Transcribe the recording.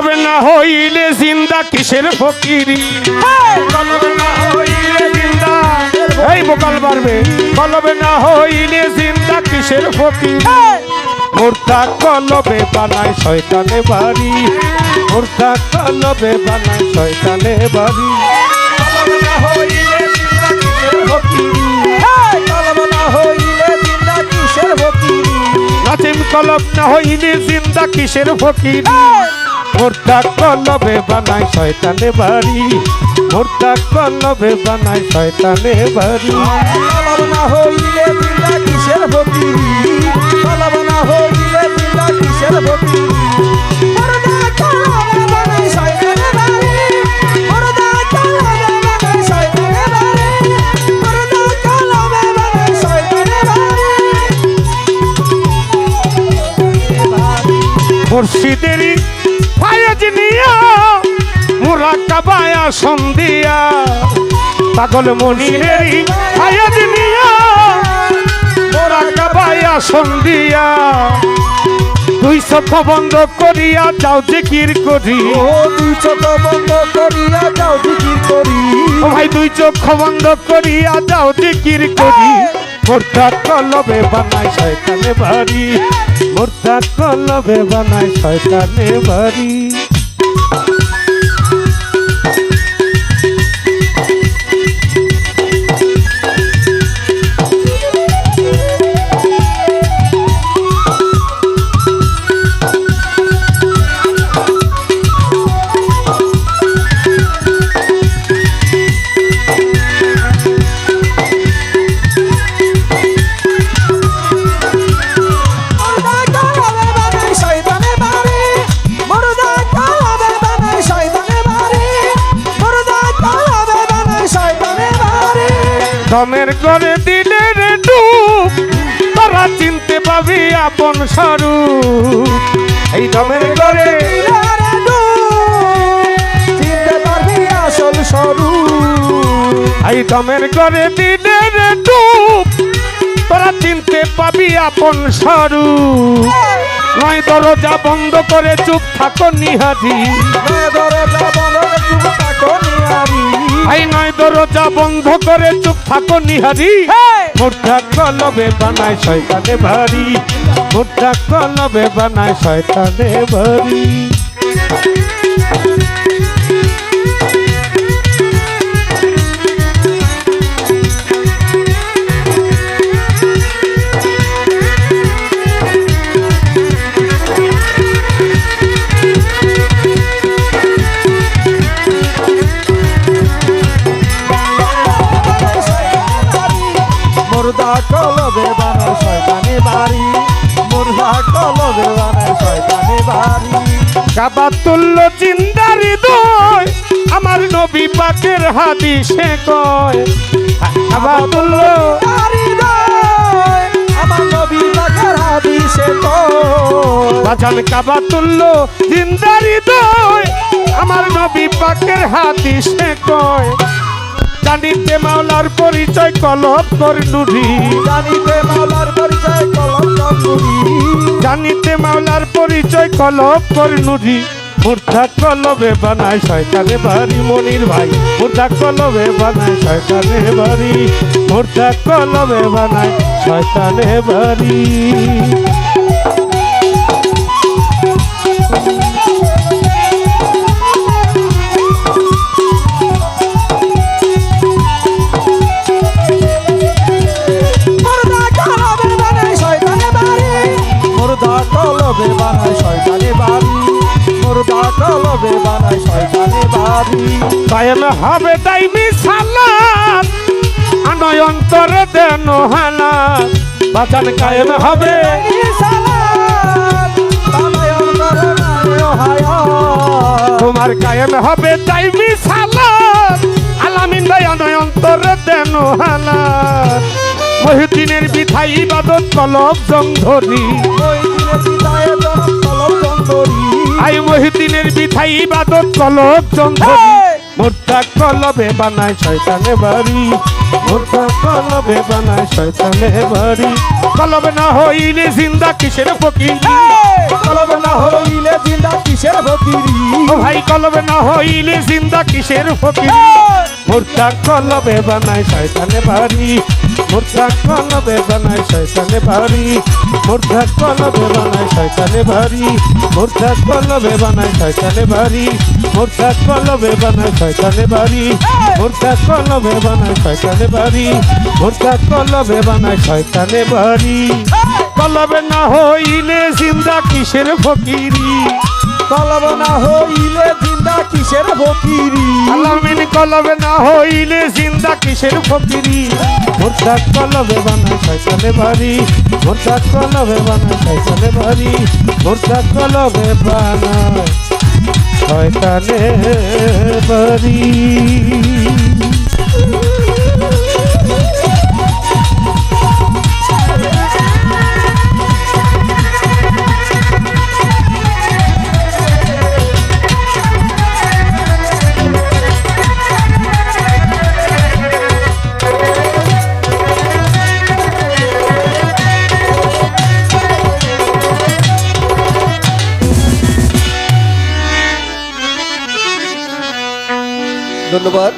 কলবে না হইলে জিন্দা কিসের ফকিরি? কলবে না হইলে জিন্দা এই বোকাল পারবে কলবে না হইলে জিন্দা কিসের ফকিরি? মোর্তা কলবে বানায় শয়তানে বাড়ি। মোর্তা কলবে বানায় শয়তানে বাড়ি। কলবে না হইলে জিন্দা কিসের ফকিরি? নাচিম কলবে বানাই শয়তানে বাড়ি। মোরটা কলবে বানাই শয়তানে বাড়ি। কলব না হইলে বিন্দা কিসের ভক্তি কলব না হইলে শয়তানে কিসের মুর্শিদেরই সন্ধিয়া পাগল মনিরেরই ফায়াজ নিয়া মোরা কাবায়া সন্ধিয়া। দুই চোখ বন্ধ করিয়া যাও জিকির করি। ও ভাই দুই চোখ বন্ধ করিয়া যাও জিকির করি। মোর্তা কলবে বানায় শয়তানে বাড়ি। মোর্তা কলবে বানায় শয়তানে বাড়ি। দমের করে দিলে রে ডুব, তারা চিনতে পাবি আপন স্বরূপ। এই দমের করে এই দমের করে দিলে রে তোরা চিনতে পাবি আপন স্বরূপ। নয় দরজা বন্ধ করে চুপ থাকো নিহাজি এই নয় দরজা বন্ধ করে চুপ থাকো নিহারি। মোটা কলবে বানায় শয়তানে ভারী। মোটা কলবে বানায় শয়তানে ভারী। কাবা তুল্য চিন্দারি দয় আমার নবী পাকের হাদিসে কয় কাবা তুল্য আমার নবী পাকের হাদিসে তো বাজান কাবা তুল্য জিন্দারি দয় আমার নবী পাকের হাদিসে কয়। জানিতে মাওলার পরিচয় কলব কর নুরি। জানিতে মাওলার পরিচয় কলম করি জানিতে মাওলার পরিচয় কলব কর নুরি মূর্ধা কলবে বানায় শয়তানে বাড়ি, মনির ভাই। মূর্ধা কলবে বানায় শয়তানে বাড়ি মূর্ধা কলবে বানায় শয়তানে বাড়ি। কায়েম হবে দাইমি সালাত আনয় অন্তরে দেন হালাত বাজান কায়েম হবে। তোমার কায়েম হবে দাইমি সালাত আলামিন আনয় অন্তরে দেন হালাত মহিউদ্দিনের বিধাই ইবাদত কলব জংধরি আই মহিউদ্দিনের বিধাই ইবাদত কলব জংধরি মুর্দা কলবে বানায় শয়তানে বাড়ি। মোটা কলবে বানায় শয়তানে বাড়ি। কলবে না হইলে জিন্দা কিসের ফকির? কলবে না হইলে জিন্দা কিসের ফকিরি? ও ভাই কলবে না হইলে জিন্দা কিসের ফকির? মুর্দা কলবে বানায় শয়তানে বাড়ি। মুর্দা কলবে বানায় শয়তানে বাড়ি। মুর্দা কলবে বানায় শয়তানে বাড়ি। মুর্দা কলবে বানায় শয়তানে বাড়ি। মুর্দা কলবে বানায় শয়তানে বাড়ি। মুর্দা কলবে বানায় শয়তানে বাড়ি। মুর্দা কলবে বানায় শয়তানে বাড়ি। কলবে না হইলে জিন্দা কিসের ফকিরি? কলবে না হইলে জিন্দা কিসের ফকিরি? আলামিন কলবে না হইলে জিন্দা কিসের ফকিরি? মোরদা কলবে বানায় শয়তানে বাড়ি। মোরদা কলবে বানায় শয়তানে বাড়ি। মোরদা কলবে বানায় শয়তানে বাড়ি। ধন্যবাদ।